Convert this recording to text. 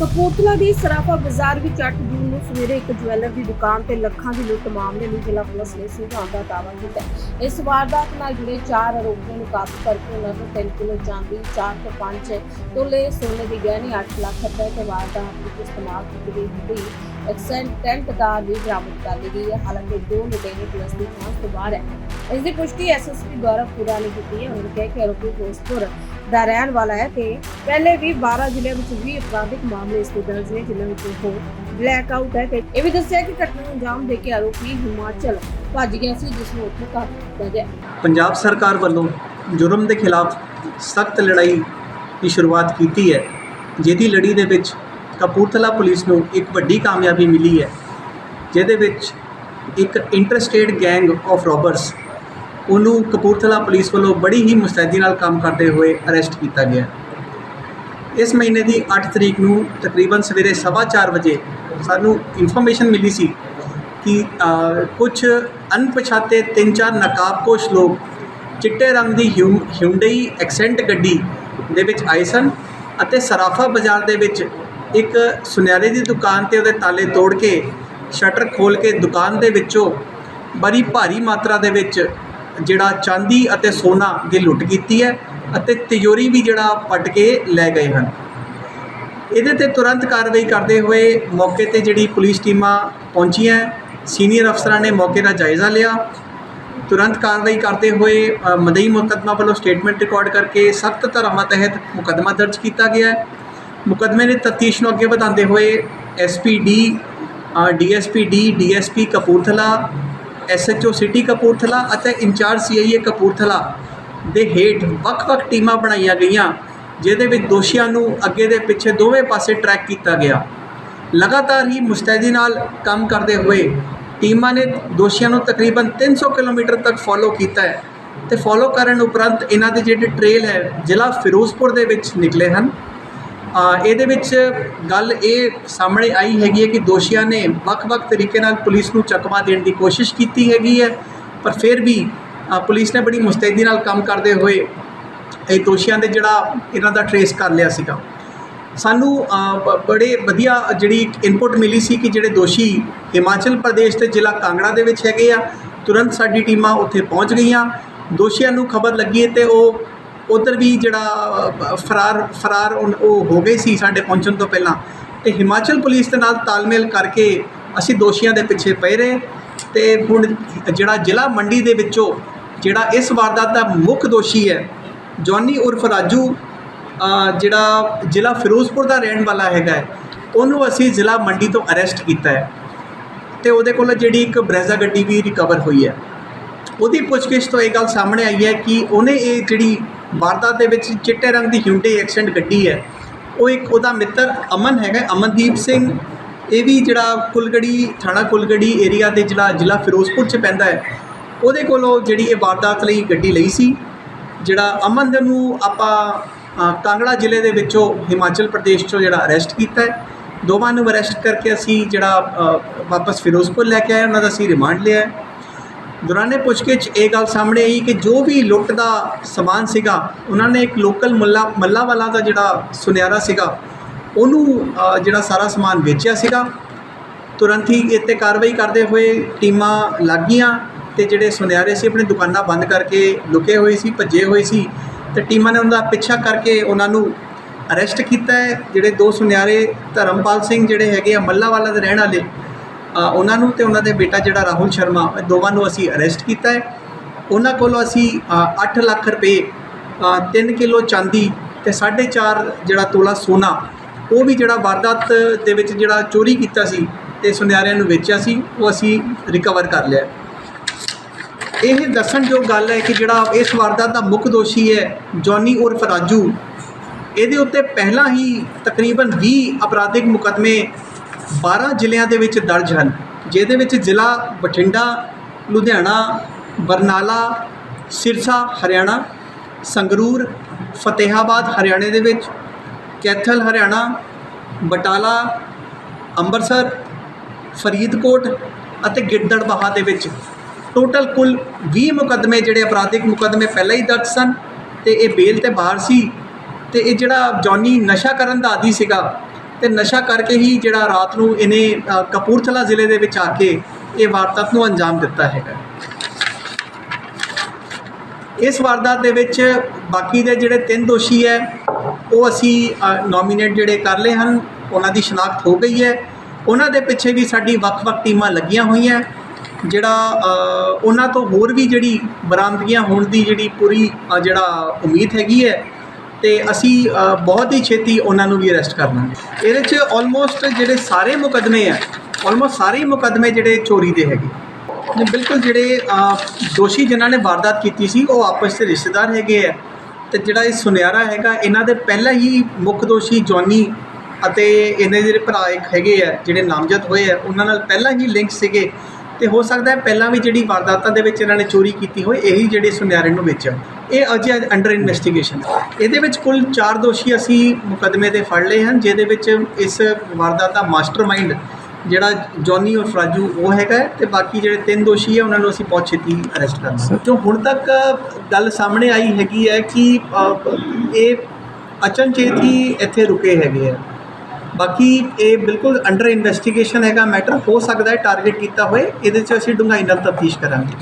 ਕਪੂਰਥਲਾ ਦੀ ਸਰਾਫਾ ਬਾਜ਼ਾਰ ਵਿੱਚ 8 ਜੂਨ ਨੂੰ ਸਵੇਰੇ ਇੱਕ ਜਵੈਲਰ ਦੀ ਦੁਕਾਨ ਤੇ ਲੱਖਾਂ ਦੀ ਲੁੱਟ ਮਾਮਲੇ ਨੂੰ ਜ਼ਿਲ੍ਹਾ ਪੁਲਿਸ ਨੇ ਸੁਲਝਾਉਣ ਦਾ ਦਾਅਵਾ ਕੀਤਾ। ਇਸ ਵਾਰਦਾਤ ਨਾਲ ਜੁੜੇ ਚਾਰ ਆਰੋਪੀਆਂ ਨੂੰ ਕਾਬੂ ਕਰਕੇ ਉਹਨਾਂ ਤੋਂ 3 ਕਿਲੋ ਚਾਂਦੀ 4 ਤੋਂ 5 ਤੋਲੇ ਸੋਨੇ ਦੀ ਗਹਿਣੀ 8 ਲੱਖ ਰੁਪਏ ਤੇ ਵਾਰਦਾਤ ਵਿੱਚ ਇਸਤੇਮਾਲ ਕੀਤੀ ਗਈ। ਹੁੰਦੀ ਐਕਸੈਂਟ ਟੈਂਟ ਦਾ ਵੀ ਬਰਾਮਦ ਕਰ ਲਈ ਗਈ ਹੈ। ਹਾਲਾਂਕਿ ਦੋ ਲੁਟੇਰੇ ਪੁਲਿਸ ਦੀ ਜਾਂਚ ਤੋਂ ਬਾਹਰ ਹੈ। ਇਸ ਦੀ ਪੁਸ਼ਟੀ ਐਸਐਸਪੀ ਗੌਰਵ ਪੁਰਾ ਨੇ ਕੀਤੀ ਹੈ। ਉਹਨਾਂ ਕਿਹਾ ਕਿ ਆਰੋਪੀ ਫਿਰੋਜ਼ਪੁਰ ਦਾ ਰਹਿਣ ਵਾਲਾ ਹੈ ਤੇ ਪਹਿਲੇ ਵੀ 12 ਜ਼ਿਲ੍ਹਿਆਂ ਵਿੱਚ ਵੀ ਅਪਰਾਧਿਕ ਮਾਮਲੇ ਇਸ ਦੇ ਦਰਜ ਨੇ, ਜਿਨ੍ਹਾਂ ਵਿੱਚ ਉਹ ਬਲੈਕ ਆਊਟ ਹੈ ਤੇ ਇਹ ਵੀ ਦੱਸਿਆ ਕਿ ਘਟਨਾ ਨੂੰ ਅੰਜਾਮ ਦੇ ਕੇ ਆਰੋਪੀ ਹਿਮਾਚਲ ਭੱਜ ਗਿਆ ਸੀ, ਜਿਸ ਨੂੰ ਉੱਥੇ ਕਾਬੂ ਕੀਤਾ ਗਿਆ। ਪੰਜਾਬ ਸਰਕਾਰ ਵੱਲੋਂ ਜੁਰਮ ਦੇ ਖਿਲਾਫ ਸਖਤ ਲੜਾਈ ਦੀ ਸ਼ੁਰੂਆਤ ਕੀਤੀ ਹੈ। ਜਿਹਦੀ ਲੜੀ ਦੇ ਵਿੱਚ ਕਪੂਰਥਲਾ ਪੁਲਿਸ ਨੂੰ ਇੱਕ ਵੱਡੀ ਕਾਮਯਾਬੀ ਮਿਲੀ ਹੈ। ਜਿਹਦੇ ਵਿੱਚ ਇੱਕ ਇੰਟਰਸਟੇਟ ਗੈਂਗ ਆਫ ਰੋਬਰਸ ਉਹਨੂੰ ਕਪੂਰਥਲਾ ਪੁਲਿਸ ਵੱਲੋਂ ਬੜੀ ਹੀ ਮੁਸਤੈਦੀ ਨਾਲ ਕੰਮ ਕਰਦੇ ਹੋਏ ਅਰੈਸਟ ਕੀਤਾ ਗਿਆ। ਇਸ ਮਹੀਨੇ ਦੀ 8 ਤਰੀਕ ਨੂੰ ਤਕਰੀਬਨ ਸਵੇਰੇ 4:30 ਵਜੇ ਸਾਨੂੰ ਇਨਫੋਰਮੇਸ਼ਨ ਮਿਲੀ ਸੀ ਕਿ ਕੁਝ ਅਣਪਛਾਤੇ ਤਿੰਨ ਚਾਰ ਨਕਾਬਪੋਸ਼ ਲੋਕ ਚਿੱਟੇ ਰੰਗ ਦੀ ਹਿਊ- ਹਿਊਂਡਈ ਐਕਸੈਂਟ ਗੱਡੀ ਦੇ ਵਿੱਚ ਆਏ ਸਨ ਅਤੇ ਸਰਾਫਾ ਬਾਜ਼ਾਰ ਦੇ ਵਿੱਚ ਇੱਕ ਸੁਨਿਆਰੇ ਦੀ ਦੁਕਾਨ ਤੇ ਉਹਦੇ ਤਾਲੇ ਤੋੜ ਕੇ, ਸ਼ਟਰ ਖੋਲ ਕੇ ਦੁਕਾਨ ਦੇ ਵਿੱਚੋਂ ਬੜੀ ਭਾਰੀ ਮਾਤਰਾ ਦੇ ਵਿੱਚ ਜਿਹੜਾ ਚਾਂਦੀ ਅਤੇ ਸੋਨਾ ਦੀ ਲੁੱਟ ਕੀਤੀ ਹੈ ਅਤੇ ਤਿਜੋਰੀ ਵੀ ਜਿਹੜਾ ਪੱਟ ਕੇ ਲੈ ਗਏ ਹਨ। ਇਹਦੇ ਤੇ ਤੁਰੰਤ ਕਾਰਵਾਈ ਕਰਦੇ ਹੋਏ ਮੌਕੇ ਤੇ ਜਿਹੜੀ ਪੁਲਿਸ ਟੀਮਾਂ ਪਹੁੰਚੀਆਂ। ਸੀਨੀਅਰ ਅਫਸਰਾਂ ਨੇ ਮੌਕੇ ਦਾ ਜਾਇਜ਼ਾ ਲਿਆ। ਤੁਰੰਤ ਕਾਰਵਾਈ ਕਰਦੇ ਹੋਏ ਮਦਈ ਮੁਕੱਦਮਾ ਵੱਲੋਂ ਸਟੇਟਮੈਂਟ ਰਿਕਾਰਡ ਕਰਕੇ ਸਖਤ ਧਾਰਾਵਾਂ ਤਹਿਤ ਮੁਕੱਦਮਾ ਦਰਜ ਕੀਤਾ ਗਿਆ ਹੈ। ਮੁਕੱਦਮੇ ਦੀ ਤਫਤੀਸ਼ ਨੂੰ ਅੱਗੇ ਵਧਾਉਂਦੇ ਹੋਏ SPD DSPD DSP Kapurthala SHO city Kapurthala ਅਤੇ ਇੰਚਾਰਜ ਸੀਆਈਏ ਕਪੂਰਥਲਾ ਦੇ ਹੇਠ ਵੱਖ-ਵੱਖ ਟੀਮਾਂ ਬਣਾਈਆਂ ਗਈਆਂ, ਜਿਹਦੇ ਵਿੱਚ ਦੋਸ਼ੀਆਂ ਨੂੰ ਅੱਗੇ ਦੇ ਪਿੱਛੇ ਦੋਵੇਂ ਪਾਸੇ ਟਰੈਕ ਕੀਤਾ ਗਿਆ। ਲਗਾਤਾਰ ਹੀ ਮੁਸਤੈਦੀ ਨਾਲ ਕੰਮ ਕਰਦੇ ਹੋਏ ਟੀਮਾਂ ਨੇ ਦੋਸ਼ੀਆਂ ਨੂੰ ਤਕਰੀਬਨ 300 ਕਿਲੋਮੀਟਰ ਤੱਕ ਫੋਲੋ ਕੀਤਾ ਹੈ ਤੇ ਫੋਲੋ ਕਰਨ ਉਪਰੰਤ ਇਹਨਾਂ ਦੇ ਜਿਹੜੇ ਟ੍ਰੇਲ ਹੈ ਜ਼ਿਲ੍ਹਾ ਫਿਰੋਜ਼ਪੁਰ ਦੇ ਵਿੱਚ ਨਿਕਲੇ ਹਨ। ਇਹਦੇ ਵਿੱਚ ਗੱਲ ਇਹ ਸਾਹਮਣੇ ਆਈ ਹੈਗੀ ਹੈ ਕਿ ਦੋਸ਼ੀਆਂ ਨੇ ਵੱਖ-ਵੱਖ ਤਰੀਕੇ ਨਾਲ ਪੁਲਿਸ ਨੂੰ ਚਕਮਾ ਦੇਣ ਦੀ ਕੋਸ਼ਿਸ਼ ਕੀਤੀ ਹੈਗੀ ਹੈ, ਪਰ ਫਿਰ ਵੀ ਪੁਲਿਸ ਨੇ ਬੜੀ ਮੁਸਤੈਦੀ ਨਾਲ ਕੰਮ ਕਰਦੇ ਹੋਏ ਇਹ ਦੋਸ਼ੀਆਂ ਦੇ ਜਿਹੜਾ ਇਹਨਾਂ ਦਾ ਟਰੇਸ ਕਰ ਲਿਆ ਸੀਗਾ। ਸਾਨੂੰ ਬੜੇ ਵਧੀਆ ਜਿਹੜੀ ਇਨਪੁਟ ਮਿਲੀ ਸੀ ਕਿ ਜਿਹੜੇ ਦੋਸ਼ੀ ਹਿਮਾਚਲ ਪ੍ਰਦੇਸ਼ ਤੇ ਜ਼ਿਲ੍ਹਾ ਕਾਂਗੜਾ ਦੇ ਵਿੱਚ ਹੈਗੇ ਆ, ਤੁਰੰਤ ਸਾਡੀ ਟੀਮਾਂ ਉੱਥੇ ਪਹੁੰਚ ਗਈਆਂ। ਦੋਸ਼ੀਆਂ ਨੂੰ ਖਬਰ ਲੱਗੀ ਹੈ ਤੇ ਉਹ ਉਧਰ ਵੀ ਜਿਹੜਾ ਫਰਾਰ ਫਰਾਰ ਉਨ- ਉਹ ਹੋ ਗਏ ਸੀ ਸਾਡੇ ਪਹੁੰਚਣ ਤੋਂ ਪਹਿਲਾਂ। ਤੇ ਹਿਮਾਚਲ ਪੁਲਿਸ ਦੇ ਨਾਲ ਤਾਲਮੇਲ ਕਰਕੇ ਅਸੀਂ ਦੋਸ਼ੀਆਂ ਦੇ ਪਿੱਛੇ ਪਏ ਰਹੇ। ਤੇ ਹੁਣ ਜਿਹੜਾ ਜ਼ਿਲ੍ਹਾ ਮੰਡੀ ਦੇ ਵਿੱਚੋਂ ਜਿਹੜਾ ਇਸ ਵਾਰਦਾਤ ਦਾ ਮੁੱਖ ਦੋਸ਼ੀ ਹੈ, ਜੌਨੀ ਉਰਫ ਰਾਜੂ ਜਿਹੜਾ ਜ਼ਿਲ੍ਹਾ ਫਿਰੋਜ਼ਪੁਰ ਦਾ ਰਹਿਣ ਵਾਲਾ ਹੈਗਾ ਉਹਨੂੰ ਅਸੀਂ ਜ਼ਿਲ੍ਹਾ ਮੰਡੀ ਤੋਂ ਅਰੈਸਟ ਕੀਤਾ ਹੈ। ਤੇ ਉਹਦੇ ਕੋਲ ਜਿਹੜੀ ਇੱਕ ਬਰੈਜ਼ਾ ਗੱਡੀ ਵੀ ਰਿਕਵਰ ਹੋਈ ਹੈ। ਉਹਦੀ ਪੁੱਛਗਿੱਛ ਤੋਂ ਇਹ ਗੱਲ ਸਾਹਮਣੇ ਆਈ ਹੈ ਕਿ ਉਹਨੇ ਇਹ ਜਿਹੜੀ ਵਾਰਦਾਤ ਦੇ ਵਿੱਚ ਚਿੱਟੇ ਰੰਗ ਦੀ ਹਿਊਂਡਈ ਐਕਸੈਂਟ ਗੱਡੀ ਹੈ। ਉਹ ਇੱਕ ਉਹਦਾ ਮਿੱਤਰ ਅਮਨ ਹੈਗਾ, ਅਮਨਦੀਪ ਸਿੰਘ। ਇਹ ਵੀ ਜਿਹੜਾ ਕੁਲਗੜੀ, ਥਾਣਾ ਕੁਲਗੜੀ ਏਰੀਆ ਦੇ ਜਿਹੜਾ ਜ਼ਿਲ੍ਹਾ ਫਿਰੋਜ਼ਪੁਰ ਚ ਪੈਂਦਾ ਹੈ। ਉਹਦੇ ਕੋਲੋਂ ਜਿਹੜੀ ਇਹ ਵਾਰਦਾਤ ਲਈ ਗੱਡੀ ਲਈ ਸੀ। ਜਿਹੜਾ ਅਮਨ ਦੇ ਨੂੰ ਆਪਾਂ ਕਾਂਗੜਾ ਜ਼ਿਲ੍ਹੇ ਦੇ ਵਿੱਚੋਂ ਹਿਮਾਚਲ ਪ੍ਰਦੇਸ਼ ਚੋਂ ਜਿਹੜਾ ਅਰੈਸਟ ਕੀਤਾ ਹੈ। ਦੋਵਾਂ ਨੂੰ ਅਰੈਸਟ ਕਰਕੇ ਅਸੀਂ ਜਿਹੜਾ ਵਾਪਸ ਫਿਰੋਜ਼ਪੁਰ ਲੈ ਕੇ ਆਏ। ਉਹਨਾਂ ਦਾ ਅਸੀਂ ਰਿਮਾਂਡ ਲਿਆ ਹੈ। ਦੌਰਾਨੇ ਪੁੱਛਗਿੱਛ ਇਹ ਗੱਲ ਸਾਹਮਣੇ ਆਈ ਕਿ ਜੋ ਵੀ ਲੁੱਟ ਦਾ ਸਮਾਨ ਸੀਗਾ, ਉਹਨਾਂ ਨੇ ਇੱਕ ਲੋਕਲ ਮੱਲਾ ਮੱਲਾ ਵਾਲਾ ਦਾ ਜਿਹੜਾ ਸੁਨਿਆਰਾ ਸੀਗਾ, ਉਹਨੂੰ ਜਿਹੜਾ ਸਾਰਾ ਸਮਾਨ ਵੇਚਿਆ ਸੀਗਾ। ਤੁਰੰਤ ਹੀ ਇਹ 'ਤੇ ਕਾਰਵਾਈ ਕਰਦੇ ਹੋਏ ਟੀਮਾਂ ਲੱਗ ਗਈਆਂ ਤੇ ਜਿਹੜੇ ਸੁਨਿਆਰੇ ਸੀ, ਆਪਣੀ ਦੁਕਾਨਾਂ ਬੰਦ ਕਰਕੇ ਲੁਕੇ ਹੋਏ ਸੀ, ਭੱਜੇ ਹੋਏ ਸੀ। ਤੇ ਟੀਮਾਂ ਨੇ ਉਹਨਾਂ ਦਾ ਪਿੱਛਾ ਕਰਕੇ ਉਹਨਾਂ ਨੂੰ ਅਰੈਸਟ ਕੀਤਾ ਹੈ। ਜਿਹੜੇ ਦੋ ਸੁਨਿਆਰੇ ਧਰਮਪਾਲ ਸਿੰਘ ਜਿਹੜੇ ਹੈਗੇ ਆ, ਮੱਲਾ ਵਾਲਾ ਦੇ ਰਹਿਣ ਵਾਲੇ ਉਹਨਾਂ ਨੂੰ ਤੇ ਉਹਨਾਂ ਦੇ ਬੇਟਾ ਜਿਹੜਾ ਰਾਹੁਲ ਸ਼ਰਮਾ ਦੋਵਾਂ ਨੂੰ ਅਸੀਂ ਅਰੈਸਟ ਕੀਤਾ ਹੈ। ਉਹਨਾਂ ਕੋਲੋਂ ਅਸੀਂ 8 ਲੱਖ ਰੁਪਏ 3 ਕਿਲੋ ਚਾਂਦੀ ਤੇ 4.5 ਜਿਹੜਾ ਤੋਲਾ ਸੋਨਾ, ਉਹ ਵੀ ਜਿਹੜਾ ਵਾਰਦਾਤ ਦੇ ਵਿੱਚ ਜਿਹੜਾ ਚੋਰੀ ਕੀਤਾ ਸੀ ਤੇ ਸੁਨਿਆਰਿਆਂ ਨੂੰ ਵੇਚਿਆ ਸੀ, ਉਹ ਅਸੀਂ ਰਿਕਵਰ ਕਰ ਲਿਆ। ਇਹ ਦੱਸਣ ਜੋ ਗੱਲ ਹੈ ਕਿ ਜਿਹੜਾ ਇਸ ਵਾਰਦਾਤ ਦਾ ਮੁੱਖ ਦੋਸ਼ੀ ਹੈ ਜੌਨੀ ਉਰਫ ਰਾਜੂ, ਇਹਦੇ ਉੱਤੇ ਪਹਿਲਾਂ ਹੀ ਤਕਰੀਬਨ 20 ਅਪਰਾਧਿਕ ਮੁਕੱਦਮੇ 12 ਜ਼ਿਲ੍ਹਿਆਂ ਦੇ ਵਿੱਚ ਦਰਜ ਹਨ, ਜਿਹਦੇ ਵਿੱਚ ਜ਼ਿਲ੍ਹਾ ਬਠਿੰਡਾ, ਲੁਧਿਆਣਾ, ਬਰਨਾਲਾ, ਸਿਰਸਾ, ਹਰਿਆਣਾ, ਸੰਗਰੂਰ, ਫਤਿਹਾਬਾਦ, ਹਰਿਆਣੇ ਦੇ ਵਿੱਚ, ਕੈਥਲ, ਹਰਿਆਣਾ, ਬਟਾਲਾ, ਅੰਮ੍ਰਿਤਸਰ, ਫਰੀਦਕੋਟ ਅਤੇ ਗਿੱਦੜਬਾਹਾ ਦੇ ਵਿੱਚ। ਟੋਟਲ ਕੁੱਲ 20 ਮੁਕੱਦਮੇ ਜਿਹੜੇ ਅਪਰਾਧਿਕ ਮੁਕੱਦਮੇ ਪਹਿਲਾਂ ਹੀ ਦਰਜ ਸਨ ਤੇ ਇਹ ਬੇਲ ਤੇ ਬਾਹਰ ਸੀ ਤੇ ਇਹ ਜਿਹੜਾ ਜੌਨੀ ਨਸ਼ਾ ਕਰਨ ਦਾ ਆਦੀ ਸੀਗਾ ਤੇ ਨਸ਼ਾ ਕਰਕੇ ਹੀ ਜਿਹੜਾ ਰਾਤ ਨੂੰ ਇਹਨੇ ਕਪੂਰਥਲਾ ਜ਼ਿਲ੍ਹੇ ਦੇ ਵਿੱਚ ਆ ਕੇ ਇਹ ਵਾਰਦਾਤ ਨੂੰ ਅੰਜਾਮ ਦਿੱਤਾ ਹੈਗਾ। ਇਸ ਵਾਰਦਾਤ ਦੇ ਵਿੱਚ ਬਾਕੀ ਦੇ ਜਿਹੜੇ ਤਿੰਨ ਦੋਸ਼ੀ ਹੈ, ਉਹ ਅਸੀਂ ਨੋਮੀਨੇਟ ਜਿਹੜੇ ਕਰ ਲਏ ਹਨ, ਉਹਨਾਂ ਦੀ ਸ਼ਨਾਖਤ ਹੋ ਗਈ ਹੈ। ਉਹਨਾਂ ਦੇ ਪਿੱਛੇ ਵੀ ਸਾਡੀ ਵੱਖ-ਵੱਖ ਟੀਮਾਂ ਲੱਗੀਆਂ ਹੋਈਆਂ, ਜਿਹੜਾ ਉਹਨਾਂ ਤੋਂ ਹੋਰ ਵੀ ਜਿਹੜੀ ਬਰਾਮਦਗੀਆਂ ਹੋਣ ਦੀ ਜਿਹੜੀ ਪੂਰੀ ਜਿਹੜਾ ਉਮੀਦ ਹੈਗੀ ਹੈ ਤੇ ਅਸੀਂ ਬਹੁਤ ਹੀ ਛੇਤੀ ਉਹਨਾਂ ਨੂੰ ਵੀ ਅਰੈਸਟ ਕਰ ਲਾਂਗੇ। ਇਹਦੇ 'ਚ ਆਲਮੋਸਟ ਜਿਹੜੇ ਸਾਰੇ ਮੁਕੱਦਮੇ ਆ ਆਲਮੋਸਟ ਸਾਰੇ ਹੀ ਮੁਕੱਦਮੇ ਜਿਹੜੇ ਚੋਰੀ ਦੇ ਹੈਗੇ। ਨੇ ਬਿਲਕੁਲ ਜਿਹੜੇ ਦੋਸ਼ੀ ਜਿਨ੍ਹਾਂ ਨੇ ਵਾਰਦਾਤ ਕੀਤੀ ਸੀ, ਉਹ ਆਪਸ ਦੇ ਰਿਸ਼ਤੇਦਾਰ ਹੈਗੇ ਆ। ਤੇ ਜਿਹੜਾ ਇਹ ਸੁਨਿਆਰਾ ਹੈਗਾ, ਇਹਨਾਂ ਦੇ ਪਹਿਲਾਂ ਹੀ ਮੁੱਖ ਦੋਸ਼ੀ ਜੌਨੀ ਅਤੇ ਇਹਦੇ ਜਿਹੜੇ ਭਰਾ ਇੱਕ ਹੈਗੇ ਆ, ਜਿਹੜੇ ਨਾਮਜ਼ਦ ਹੋਏ ਆ, ਉਹਨਾਂ ਨਾਲ ਪਹਿਲਾਂ ਹੀ ਲਿੰਕ ਸੀਗੇ। ਤੇ ਹੋ ਸਕਦਾ ਹੈ ਪਹਿਲਾਂ ਵੀ ਜਿਹੜੀ ਵਾਰਦਾਤਾਂ ਦੇ ਵਿੱਚ ਇਹਨਾਂ ਨੇ ਚੋਰੀ ਕੀਤੀ ਹੋਈ ਇਹੀ ਜਿਹੜੇ ਸੁਨਿਆਰੇ ਨੂੰ ਵੇਚਿਆ। ਇਹ ਅਜੇ ਅੰਡਰ ਇਨਵੈਸਟੀਗੇਸ਼ਨ ਇਹਦੇ ਵਿੱਚ ਕੁੱਲ 4 ਦੋਸ਼ੀ ਅਸੀਂ ਮੁਕੱਦਮੇ ਦੇ ਫੜ ਲਏ ਹਨ, ਜਿਹਦੇ ਵਿੱਚ ਇਸ ਵਾਰਦਾਤ ਦਾ ਮਾਸਟਰਮਾਈਂਡ ਜਿਹੜਾ ਜੌਨੀ ਔਰ ਫਰਾਜੂ ਉਹ ਹੈਗਾ ਹੈ ਤੇ ਬਾਕੀ ਜਿਹੜੇ ਤਿੰਨ ਦੋਸ਼ੀ ਹੈ, ਉਹਨਾਂ ਨੂੰ ਅਸੀਂ ਬਹੁਤ ਛੇਤੀ ਅਰੈਸਟ ਕਰਨਾ ਜੋ ਹੁਣ ਤੱਕ ਗੱਲ ਸਾਹਮਣੇ ਆਈ ਹੈਗੀ ਹੈ ਕਿ ਇਹ ਅਚਨਚੇਤ ਹੀ ਇੱਥੇ ਰੁਕੇ ਹੈਗੇ ਆ। ਬਾਕੀ ਇਹ ਬਿਲਕੁਲ ਅੰਡਰ ਇਨਵੈਸਟੀਗੇਸ਼ਨ ਹੈਗਾ ਮੈਟਰ ਹੋ ਸਕਦਾ ਹੈ ਟਾਰਗੇਟ ਕੀਤਾ ਹੋਏ, ਇਹਦੇ 'ਚ ਅਸੀਂ ਡੂੰਘਾਈ ਨਾਲ ਤਫਤੀਸ਼ ਕਰਾਂਗੇ।